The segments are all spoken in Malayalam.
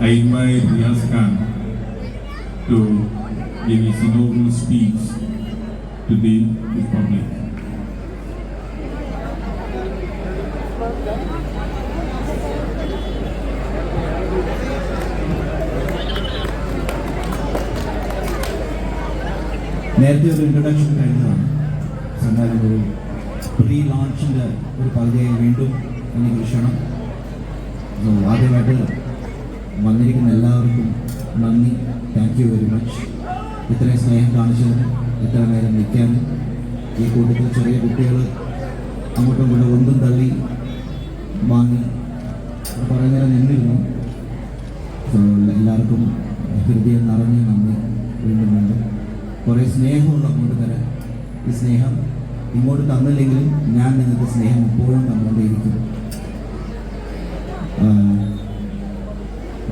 I invite Riaz Khan to give his inaugural speech to the, the public. നേരത്തെ ഒരു ഇൻട്രൊഡക്ഷൻ കഴിഞ്ഞതാണ് എന്നാലും ഒരു പ്രീ ലോഞ്ചിൻ്റെ ഒരു പകുതിയായി വീണ്ടും എനിക്ക് ക്ഷണം So, ആദ്യമായിട്ട് വന്നിരിക്കുന്ന എല്ലാവർക്കും നന്ദി. താങ്ക് യു വെരി മച്ച് ഇത്രയും സ്നേഹം കാണിച്ചതിന് ഇത്ര നേരം നിൽക്കാനും ഈ കൂട്ടത്തിൽ ചെറിയ കുട്ടികൾ അങ്ങോട്ടും ഇങ്ങോട്ടും ഒന്നും തള്ളി വാങ്ങി. കുറേ നേരം നിന്നിരുന്നു. എല്ലാവർക്കും ഹൃദയം നിറഞ്ഞ് നന്ദി വീണ്ടും വേണ്ട. കുറേ സ്നേഹമുള്ള അങ്ങോട്ട് തരാൻ. ഈ സ്നേഹം ഇങ്ങോട്ട് തന്നില്ലെങ്കിലും ഞാൻ നിങ്ങൾക്ക് സ്നേഹം എപ്പോഴും തന്നുകൊണ്ടേയിരിക്കും.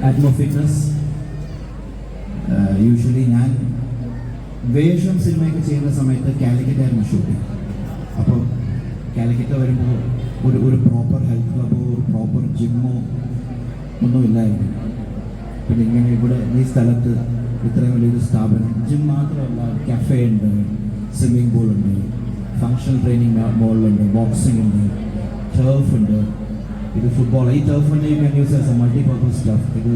ആറ്റ്മോ ഫിറ്റ്നസ് യൂഷ്വലി ഞാൻ വേഷം സിനിമയൊക്കെ ചെയ്യുന്ന സമയത്ത് കാലിക്കറ്റായിരുന്നു ഷൂട്ടിങ് അപ്പോൾ കാലിക്കറ്റ് വരുമ്പോൾ ഒരു ഒരു പ്രോപ്പർ ഹെൽത്ത് ക്ലബോ ഒരു പ്രോപ്പർ ജിമ്മോ ഒന്നുമില്ലായിരുന്നു. പിന്നെ ഇങ്ങനെ ഇവിടെ ഈ സ്ഥലത്ത് ഇത്രയും വലിയൊരു സ്ഥാപനം ജിം മാത്രമല്ല കഫേ ഉണ്ട് സ്വിമ്മിംഗ് പൂൾ ഉണ്ട് ഫങ്ഷണൽ ട്രെയിനിങ് മോളുണ്ട് ബോക്സിംഗ് ഉണ്ട് ടർഫ് ഉണ്ട്. ഇത് ഫുട്ബോൾ ഈ ടർഫ് തന്നെ can use as a multi purpose stuff ഇത്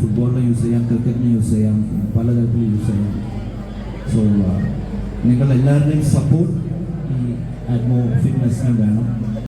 ഫുട്ബോളിന് യൂസ് ചെയ്യാം ക്രിക്കറ്റിന് യൂസ് ചെയ്യാം പലതരത്തിൽ യൂസ് ചെയ്യാം സോ നിങ്ങൾ എല്ലാവരുടെയും സപ്പോർട്ട് ഈ അറ്റ്മോ ഫിറ്റ്നസ്സിന് വേണം